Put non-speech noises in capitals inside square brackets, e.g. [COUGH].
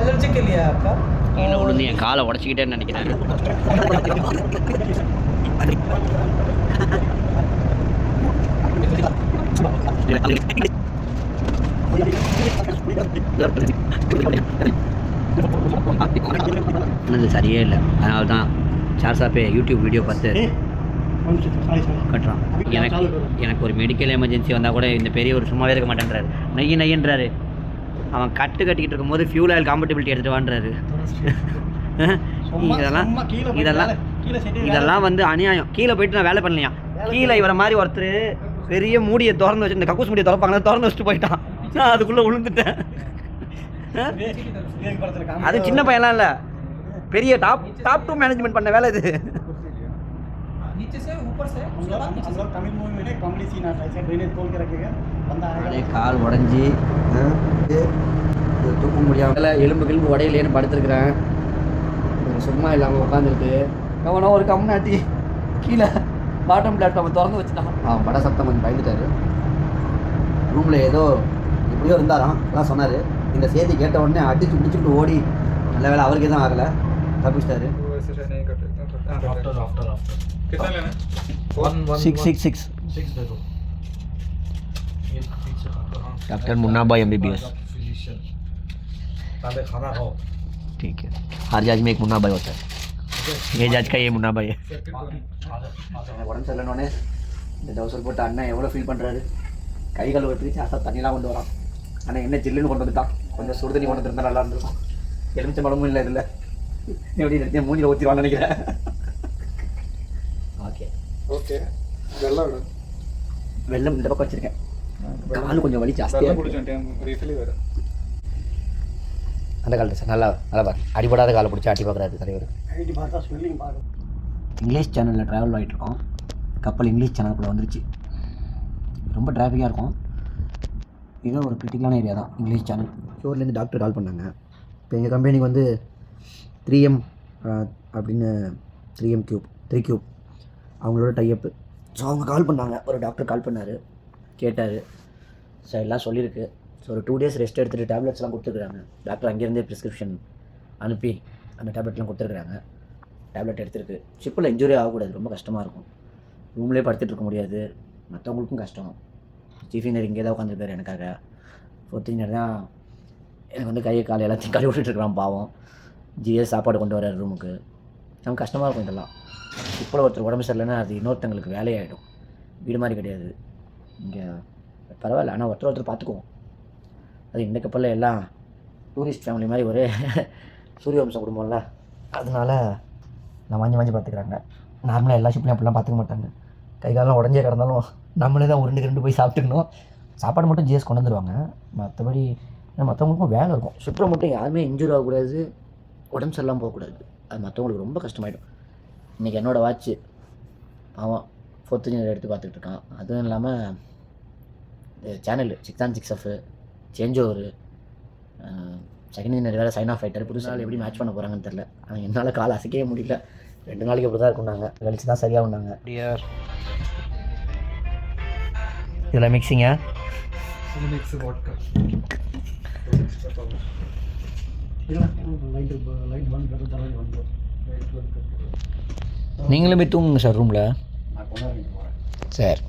Allergic இல்லையா அக்கா? கீழே விழுந்து என் காலை உடச்சிக்கிட்டேன்னு நினைக்கிறேன். அது சரியே இல்லை. அதனால தான் சார்சாப்பே யூடியூப் வீடியோ பார்த்து கட்டுறான். எனக்கு எனக்கு ஒரு மெடிக்கல் எமர்ஜென்சி வந்தால் கூட இந்த பெரிய ஒரு சும்மாவே இருக்க மாட்டேன்றாரு. நெய் நெய்ன்றாரு அவன் கட்டு கட்டிக்கிட்டு இருக்கும்போது ஃபியூல் ஆயில் காம்பட்டிபிலிட்டி எடுத்துட்டு வான்றாரு. இதெல்லாம் இதெல்லாம் இதெல்லாம் வந்து அநியாயம். கீழே போயிட்டு நான் வேலை பண்ணலையா? கீழே இவரை மாதிரி ஒருத்தர் பெரிய மூடியை திறந்து வச்சு இந்த கக்கூஸ் மூடியை திறப்பாங்க திறந்து வச்சுட்டு போயிட்டான். நான் அதுக்குள்ளே விழுந்துட்டேன் அது சின்ன பையன்லாம் இல்லை. பெரிய டாப் டாப் டூ மேனேஜ்மெண்ட் பண்ண வேலை இது. नीचे से ऊपर से हम लोग हम लोग तमिल मूवी में ना कॉमेडी सीन आता है ऐसे ड्रेनेज खोल के रखेगा बंदा அப்படியே आएगा கால் உடஞ்சி தூக்க முடியாமல் எலும்பு கிளம்பு உடையிலேன்னு படுத்துருக்குறேன் சும்மா இல்லாமல் உட்காந்துருக்கு அவனை ஒரு கம்னாட்டி கீழே பாட்டம் பிளாட்ஃபார்ம் திறந்து வச்சுட்டான் அவன் பட சத்தம் கொஞ்சம் பயந்துட்டாரு ரூமில் ஏதோ எப்படியோ இருந்தாராம் அதான் சொன்னார் இந்த செய்தி கேட்ட உடனே அடிச்சு பிடிச்சிட்டு ஓடி நல்ல வேலை அவருக்கு எதுவும் ஆகலை தப்பிச்சிட்டாரு आफ्टर आफ्टर आफ्टर कितना लेना one one six six six six दे दो ये ठीक से खाते हाँ डॉक्टर मुन्ना भाई MBBS फिजिशियन पहले खाना खाओ ठीक है हर जाज में एक मुन्ना भाई होता है ये जाज का ये मुन्ना भाई है உடம்பு சரியில்லைனோடனே இந்த டவுசர் போட்டு அண்ணன் எவ்வளோ ஃபீல் பண்ணுறாரு கை கால் பிரிச்சு அசா தண்ணிலாம் கொண்டு வரான் ஆனால் என்ன ஜில்லுன்னு கொண்டு வந்துட்டான் கொஞ்சம் சுடு தண்ணி கொண்டு வந்திருந்தா நல்லா இருந்திருக்கும் எலுமிச்சை பழமும் இல்லை இதில் எப்படி நிறுத்தி மூஞ்சில் ஊற்றிடுவான்னு நினைக்கிறேன் ஓகே. வெள்ளம் வேணும் வெள்ளம் இந்த பக்கம் வச்சிருக்கேன். கால் கொஞ்சம் வலி ஜாஸ்தியாக வரும் அந்த காலத்து சார் நல்லா நல்லா பாரு. அடிபடாத காலை பிடிச்சி அடி பார்க்குறாரு தலைவர். இங்கிலீஷ் சேனலில் ட்ராவல் ஆகிட்ருக்கோம் கப்பல் இங்கிலீஷ் சேனல் சேனலுக்குள்ளே வந்துருச்சு. ரொம்ப டிராஃபிக்காக இருக்கும். இதோ ஒரு கிரிட்டிக்கலான ஏரியா தான் இங்கிலீஷ் சேனல் ஷோர்லேருந்து டாக்டர் கால் பண்ணாங்க. இப்போ எங்கள் கம்பெனிக்கு வந்து த்ரீ எம் அப்படின்னு three M cube three cube அவங்களோட டைஅப்பு ஸோ அவங்க கால் பண்ணாங்க. ஒரு டாக்டர் கால் பண்ணார். கேட்டார். ஸோ எல்லாம் சொல்லியிருக்கு ஸோ ஒரு டூ டேஸ் ரெஸ்ட் எடுத்துகிட்டு டேப்லெட்ஸ்லாம் கொடுத்துருக்குறாங்க. டாக்டர் அங்கேருந்தே ப்ரிஸ்கிரிப்ஷன் அனுப்பி அந்த டேப்லெட்லாம் கொடுத்துருக்குறாங்க. டேப்லெட் எடுத்துருக்கு. ஷிப்பில் இன்ஜுரி ஆகக்கூடாது. ரொம்ப கஷ்டமாக இருக்கும். ரூம்லேயே படுத்துட்டு இருக்க முடியாது. மற்றவங்களுக்கும் கஷ்டம். சீஃப் இன்ஜினியர் இங்கே தான் உட்காந்துருக்காரு எனக்காக. ஃபோர்த் இன்ஜினியர் தான் எனக்கு வந்து கையை காலை எல்லாத்தையும் கழுவி விட்டுட்டு பாவம். ஜிஎஸ் சாப்பாடு கொண்டு வராரு ரூமுக்கு நமக்கு கஷ்டமாக இருக்கும் இதெல்லாம். இப்போ ஒருத்தர் உடம்பு சரியில்லைன்னா அது இன்னொருத்தங்களுக்கு வேலையாயிடும். வீடு மாதிரி கிடையாது. இங்கே பரவாயில்ல. ஆனால் ஒருத்தர் ஒருத்தர் பார்த்துக்குவோம். அது இந்த கப்பலில் எல்லாம் டூரிஸ்ட் ஃபேமிலி மாதிரி ஒரே [LAUGHS] சூரிய வம்சம் குடும்பம்ல. அதனால நான் வாங்கி வாங்கி பார்த்துக்குறாங்க. நார்மலாக எல்லா ஷிப்லையும் அப்படிலாம் பார்த்துக்க மாட்டாங்க. கை காலம் உடஞ்சே கிடந்தாலும் நம்மளே தான் உருண்டு ரெண்டு போய் சாப்பிட்டுக்கணும். சாப்பாடு மட்டும் ஜிஎஸ் கொண்டு வந்துடுவாங்க மற்றபடி மற்றவங்களுக்கும் வேலை இருக்கும். ஷிப்பில் மட்டும் யாருமே இன்ஜூர் ஆகக்கூடாது. உடம்பு சரியில்லாமல் போகக்கூடாது. அது மற்றவங்களுக்கு ரொம்ப கஷ்டமாயிடும். இன்றைக்கி என்னோடய வாட்ச்சு அவன் ஃபோர்த்து ஜெனரல் எடுத்து பார்த்துக்கிட்டு இருக்கான். அதுவும் இல்லாமல் channel six on six off change over second engineer வேறு சைன் ஆஃப் ஆகிட்டார் புதுசாக எப்படி மேட்ச் பண்ண போகிறாங்கன்னு தெரில ஆனால் என்னால் கால் அசைக்கவே முடியல. ரெண்டு நாளைக்கு அப்படி தான் இருக்குனாங்க கழிச்சு தான் சரியாக உண்டாங்க அப்படியா இதெல்லாம் மிக்சிங்க லைட் லைட் ஒன் நீங்களும் போய் தூங்குங்க சார் ரூமில் சார்.